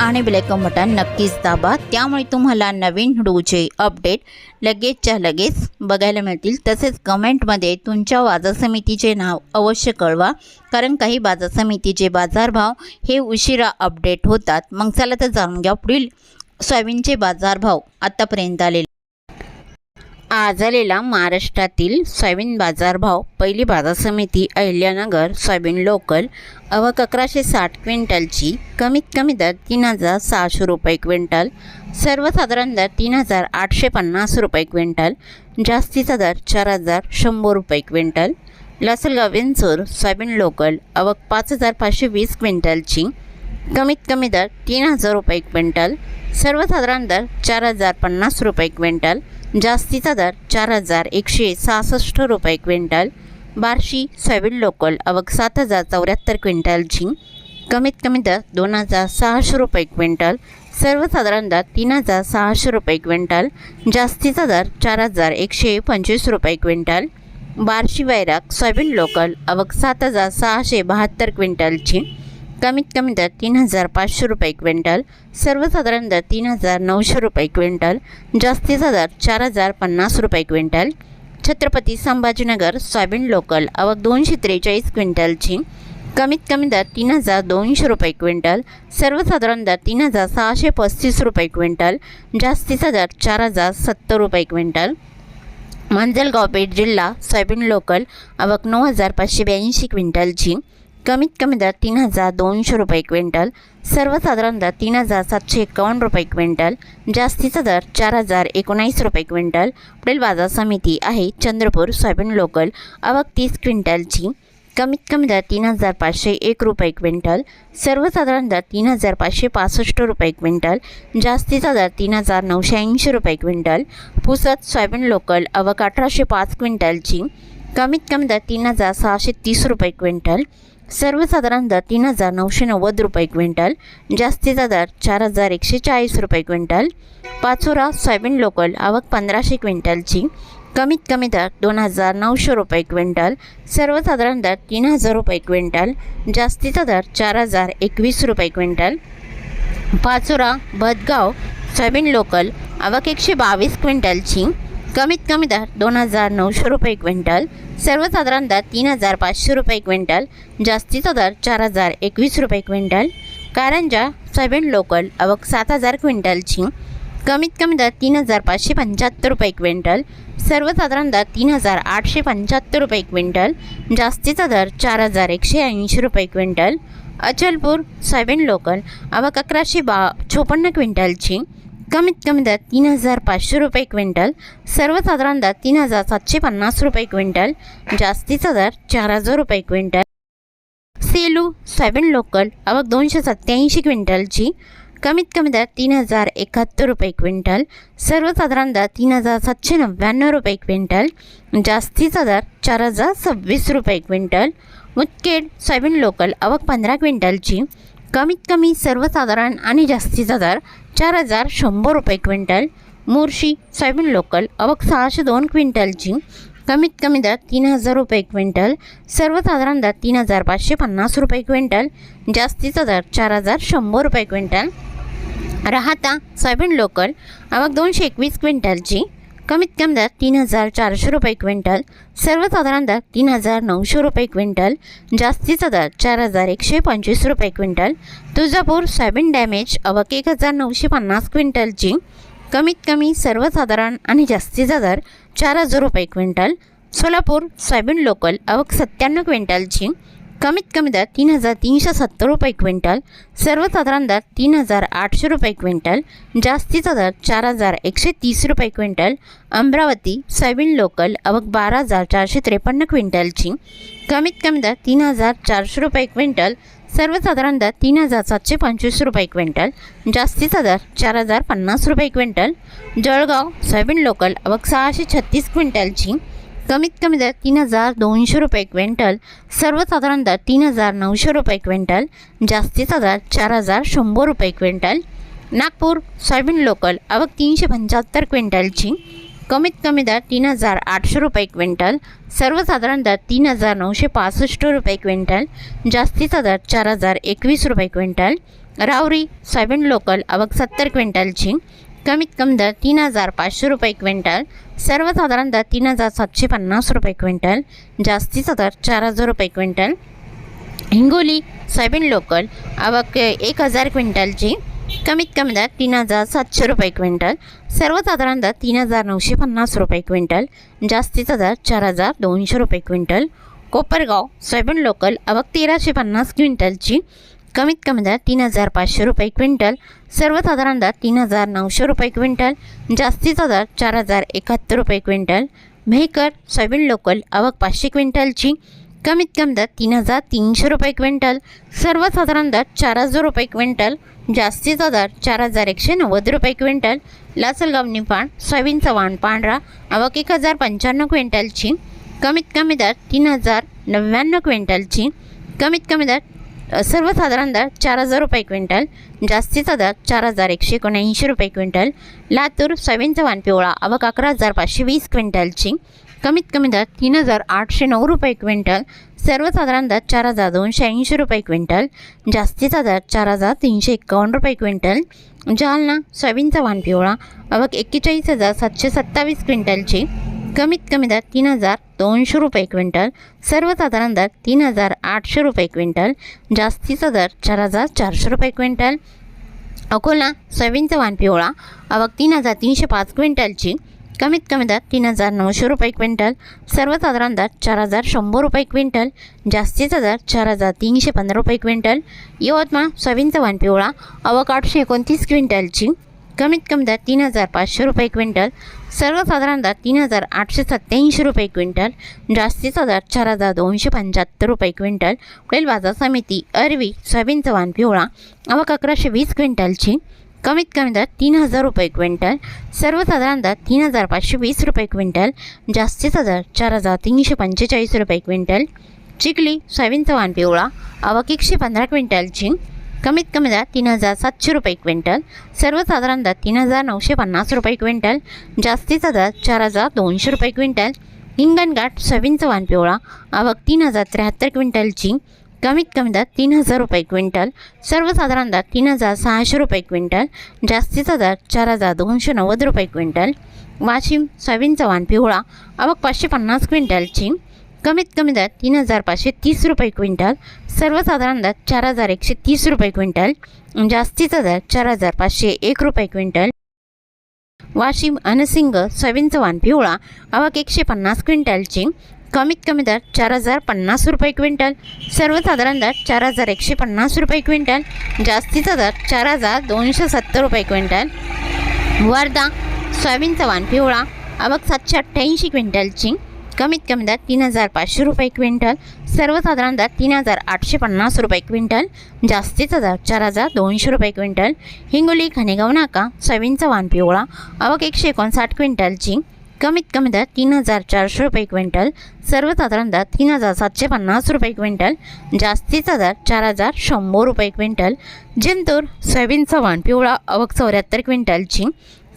आणि bell icon button नक्कीच दाबा. त्यामुळे तुम्हाला नवीन व्हिडिओचे अपडेट लगेचच्या लगेच बघायला मिळतील. तसेच कमेंटमध्ये तुमच्या बाजार समितीचे नाव अवश्य कळवा. कारण काही बाजार समितीचे बाजारभाव हे उशिरा अपडेट होतात. मग चला तर जाणून घ्या पुढील सोयाबीनचे बाजारभाव आत्तापर्यंत आलेले आज आलेला महाराष्ट्रातील सोयाबीन बाजारभाव पहिली बाजार समिती अहिल्यानगर सोयाबीन लोकल अवक अकराशे साठ क्विंटलची कमीत कमी दर तीन हजार सहाशे रुपये क्विंटल सर्वसाधारण दर तीन हजार आठशे पन्नास रुपये क्विंटल जास्तीचा दर चार हजार शंभर रुपये quintal Lasalgaon Vinchur soybean local अवक पाच हजार पाचशे वीस क्विंटलची कमीत कमी दर तीन हजार रुपये क्विंटल सर्वसाधारण दर चार हजार पन्नास रुपये क्विंटल जास्तीचा दर चार हजार एकशे सहासष्ट रुपये क्विंटल बार्शी सोयाबीन लोकल अवक सात हजार चौऱ्याहत्तर क्विंटलची कमीत कमी दर दोन हजार सहाशे रुपये क्विंटल सर्वसाधारण दर तीन हजार सहाशे रुपये क्विंटल जास्तीचा दर चार हजार एकशे पंचवीस रुपये क्विंटल बार्शी वैराग सोयाबीन लोकल अवक सात हजार सहाशे बहात्तर क्विंटलची कमीत कमी दर तीन हजार पाचशे रुपये क्विंटल सर्वसाधारण दर तीन हजार नऊशे रुपये क्विंटल जास्तीचा दर चार हजार पन्नास रुपये quintal. Chhatrapati Sambhajinagar soybean local अवक दोनशे त्रेचाळीस क्विंटलची कमीत कमी दर तीन हजार दोनशे रुपये क्विंटल सर्वसाधारण दर तीन हजार सहाशे पस्तीस रुपये क्विंटल जास्तीचा दर चार हजार सत्तर रुपये क्विंटल. मांजलगाव पेठ जिल्हा सोयाबीन लोकल अवक नऊ हजार पाचशे ब्याऐंशी क्विंटलची कमीत कमी दर तीन हजार दोनशे रुपये क्विंटल सर्वसाधारण दर तीन हजार सातशे एकावन्न रुपये क्विंटल जास्तीचा दर चार हजार एकोणावीस रुपये क्विंटल. पुढील बाजार समिती आहे चंद्रपूर सोयाबीन लोकल. अवक तीस क्विंटलची. कमीत कमी दर तीन हजार पाचशे एक रुपये क्विंटल सर्वसाधारण दर तीन हजार पाचशे पासष्ट रुपये क्विंटल जास्तीचा दर तीन हजार नऊशे ऐंशी रुपये क्विंटल. पुसत सोयाबीन लोकल अवक अठराशे पाच क्विंटलची. कमीत कमी दर तीन हजार सहाशे तीस रुपये क्विंटल सर्वसाधारण दर तीन हजार नऊशे नव्वद रुपये क्विंटल जास्तीचा दर चार हजार एकशे चाळीस रुपये क्विंटल पाचोरा सोयाबीन लोकल आवक पंधराशे क्विंटलची कमीत कमी दर दोन हजार नऊशे रुपये क्विंटल सर्वसाधारण दर तीन हजार रुपये क्विंटल जास्तीचा दर चार हजार एकवीस रुपये quintal. Pachora Bhadgaon soybean local आवक एकशे बावीस क्विंटलची कमीत कमी दर दोन हजार नऊशे रुपये क्विंटल सर्वसाधारण दर तीन हजार पाचशे रुपये क्विंटल जास्तीचा दर चार हजार एकवीस रुपये क्विंटल कारंजा सोयाबीन लोकल अवक सात हजार क्विंटलची कमीत कमी दर तीन हजार पाचशे पंच्याहत्तर रुपये क्विंटल सर्वसाधारण दर तीन हजार आठशे पंच्याहत्तर रुपये क्विंटल जास्तीचा दर चार हजार एकशे ऐंशी रुपये क्विंटल अचलपूर सोयाबीन लोकल अवक अकराशे बा चोपन्न क्विंटलची कमीत कमी दर तीन हजार पाचशे रुपये क्विंटल सर्वसाधारण दर तीन हजार सातशे पन्नास रुपये क्विंटल जास्तीचा दर चार हजार रुपये क्विंटल. सेलू सोयाबीन लोकल आवक दोनशे सत्त्याऐंशी क्विंटलची कमीत कमी दर तीन हजार एकाहत्तर रुपये क्विंटल सर्वसाधारण दर तीन हजार सातशे नव्याण्णव रुपये क्विंटल जास्तीचा दर चार हजार सव्वीस रुपये क्विंटल. मुतखेड सोयाबीन लोकल आवक पंधरा क्विंटलची कमीत कमी सर्वसाधारण आणि जास्तीचा दर चार हजार शंभर रुपये क्विंटल मोर्शी सोयाबीन लोकल अवक सहाशे दोन क्विंटलची कमीत कमी दर तीन हजार रुपये क्विंटल सर्वसाधारण दर तीन हजार पाचशे पन्नास रुपये क्विंटल जास्तीचा दर चार हजार शंभर रुपये क्विंटल. राहता सोयाबीन लोकल आवक दोनशे एकवीस क्विंटलची कमीत कमी दर तीन हजार चारशे रुपये क्विंटल सर्वसाधारण दर तीन हजार नऊशे रुपये क्विंटल जास्तीचा दर चार हजार एकशे पंचवीस रुपये क्विंटल तुळजापूर सोयाबीन डॅमेज अवक एक हजार नऊशे पन्नास क्विंटलची कमीत कमी सर्वसाधारण आणि जास्तीचा दर चार हजार रुपये क्विंटल सोलापूर सोयाबीन लोकल अवक सत्त्याण्णव क्विंटलची कमीत कमी दर तीन हजार तीनशे सत्तर रुपये क्विंटल सर्वसाधारण दर तीन हजार आठशे रुपये क्विंटल जास्तीचा दर चार हजार एकशे तीस रुपये क्विंटल अमरावती सोयाबीन लोकल अवघ बारा हजार चारशे त्रेपन्न क्विंटलची कमीत कमी दर तीन हजार चारशे रुपये क्विंटल सर्वसाधारण दर तीन हजार सातशे पंचवीस रुपये क्विंटल जास्तीचा दर चार हजार पन्नास रुपये क्विंटल जळगाव सोयाबीन लोकल अवघ सहाशे छत्तीस क्विंटलची कमीत कमी दर तीन हजार दोनशे रुपये क्विंटल सर्वसाधारण दर तीन हजार नऊशे रुपये क्विंटल जास्तीचा दर चार हजार शंभर रुपये क्विंटल. नागपूर सोयाबीन लोकल आवक तीनशे पंच्याहत्तर क्विंटलची. कमीत कमी दर तीन हजार आठशे रुपये क्विंटल सर्वसाधारण दर तीन हजार नऊशे पासष्ट रुपये क्विंटल जास्तीचा दर चार हजार एकवीस रुपये क्विंटल. रावरी सोयाबीन लोकल आवक सत्तर क्विंटलची. कमीत कमी दर तीन हजार पाचशे रुपये क्विंटल सर्वसाधारण दर तीन हजार सातशे पन्नास रुपये क्विंटल जास्तीचा दर चार हजार रुपये क्विंटल. हिंगोली सोयाबीन लोकल आवक एक हजार क्विंटलची कमीत कमी दर तीन हजार सातशे रुपये क्विंटल सर्वसाधारण दर तीन हजार नऊशे पन्नास रुपये क्विंटल जास्तीचा दर चार हजार दोनशे रुपये क्विंटल. कोपरगाव सोयाबीन लोकल आवक तेराशे पन्नास क्विंटलची कमीत कमी दर तीन हजार पाचशे रुपये क्विंटल सर्वसाधारण दर तीन हजार नऊशे रुपये क्विंटल जास्तीचा दर चार हजार एकाहत्तर रुपये क्विंटल. मेहकर सोयाबीन लोकल आवक पाचशे क्विंटलची कमीत कमी दर तीन हजार तीनशे रुपये क्विंटल सर्वसाधारण दर चार हजार रुपये क्विंटल जास्तीचा दर चार हजार एकशे नव्वद रुपये क्विंटल. लासलगाव निपाण सोयाबीनचा वाण पांढरा आवक एक हजार पंच्याण्णव क्विंटलची कमीत कमी दर तीन हजार नव्याण्णव क्विंटलची कमीत कमी दर सर्वसाधारण दर चार हजार रुपये क्विंटल जास्तीचा दर चार हजार एकशे एकोणऐंशी रुपये क्विंटल लातूर सोयाबीनचा वाण पिवळा आवक अकरा हजार पाचशे वीस क्विंटलची कमीत कमी दर तीन हजार आठशे नऊ रुपये क्विंटल सर्वसाधारण दर चार हजार दोनशे ऐंशी रुपये क्विंटल जास्तीचा दर चार हजार तीनशे एकावन्न रुपये क्विंटल जालना सोयाबीनचा वाण पिवळा आवक एक्केचाळीस हजार सातशे सत्तावीस क्विंटलची कमीत कमी दर तीन हजार दोनशे रुपये क्विंटल सर्वसाधारण दर तीन हजार आठशे रुपये क्विंटल जास्तीचा दर चार हजार चारशे रुपये क्विंटल. अकोला सोयाबीनचा वाण पिवळा आवक तीन हजार तीनशे पाच क्विंटलची कमीत कमी दर तीन हजार नऊशे रुपये क्विंटल सर्वसाधारण दर चार हजार शंभर रुपये क्विंटल जास्तीचा दर चार हजार तीनशे पंधरा रुपये क्विंटल. यवतमाळ सोयाबीनचा वाण पिवळा आवक आठशे एकोणतीस क्विंटलची कमीत कमी दर तीन हजार पाचशे रुपये क्विंटल सर्वसाधारणतः तीन हजार आठशे सत्त्याऐंशी रुपये क्विंटल जास्तीचा दर चार हजार दोनशे पंच्याहत्तर रुपये क्विंटल. पुढील बाजार समिती अरवी सोयाबीनचा वाण पिवळा आवक अकराशे वीस क्विंटलची. कमीत कमी दर तीन हजार रुपये क्विंटल. सर्वसाधारण दर तीन हजार पाचशे वीस रुपये क्विंटल जास्तीचा दर चार हजार तीनशे पंचेचाळीस रुपये क्विंटल. चिखली सोयाबीनचा वाण पिवळा आवक एकशे पंधरा क्विंटलची. कमीत कमी दर तीन हजार सातशे रुपये क्विंटल. सर्वसाधारण दर तीन हजार नऊशे पन्नास रुपये क्विंटल. जास्तीचा दर चार हजार दोनशे रुपये क्विंटल. हिंगणघाट सोयाबीनचा वाण पिवळा. आवक तीन हजार त्र्याहत्तर क्विंटलची. कमीत कमी दर तीन हजार रुपये क्विंटल. सर्वसाधारण दर तीन हजार सहाशे रुपये क्विंटल. जास्तीचा दर चार हजार दोनशे नव्वद रुपये क्विंटल. वाशिम सोयाबीनचा वाण पिवळा. आवक पाचशे पन्नास क्विंटलची. कमीत कमी दर तीन हजार पाचशे तीस रुपये क्विंटल सर्वसाधारण दर चार हजार एकशे तीस रुपये क्विंटल जास्तीचा दर चार हजार पाचशे एक रुपये क्विंटल. वाशिम अनसिंग सोयाबीनचं वाण पिवळा आवक एकशे पन्नास क्विंटलची कमीत कमी दर चार हजार पन्नास रुपये क्विंटल सर्वसाधारण दर चार हजार एकशे पन्नास रुपये क्विंटल जास्तीचा दर चार हजार दोनशे सत्तर रुपये क्विंटल. वर्धा सोयाबीनचा वाण पिवळा आवक सातशे अठ्ठ्याऐंशी क्विंटलची कमीत कमी दर तीन हजार पाचशे रुपये क्विंटल सर्वसाधारण दर तीन हजार आठशे पन्नास रुपये क्विंटल जास्तीचा दर चार हजार दोनशे रुपये क्विंटल हिंगोली खनेगाव नाका सोयाबीनचा वाण पिवळा अवक एकशे एकोणसाठ क्विंटलची कमीत कमी दर तीन हजार चारशे रुपये क्विंटल सर्वसाधारण दर तीन हजार सातशे पन्नास रुपये क्विंटल जास्तीचा दर चार हजार शंभर रुपये क्विंटल जिंतूर सोयाबीनचा वाण पिवळा अवक चौऱ्याहत्तर क्विंटलची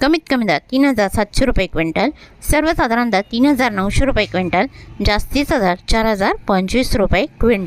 कमीत कमी दर तीन हजार सातशे रुपये क्विंटल सर्वसाधारण दर तीन हजार नऊशे रुपये क्विंटल जास्तीचा दर चार हजार पंचवीस रुपये क्विंटल.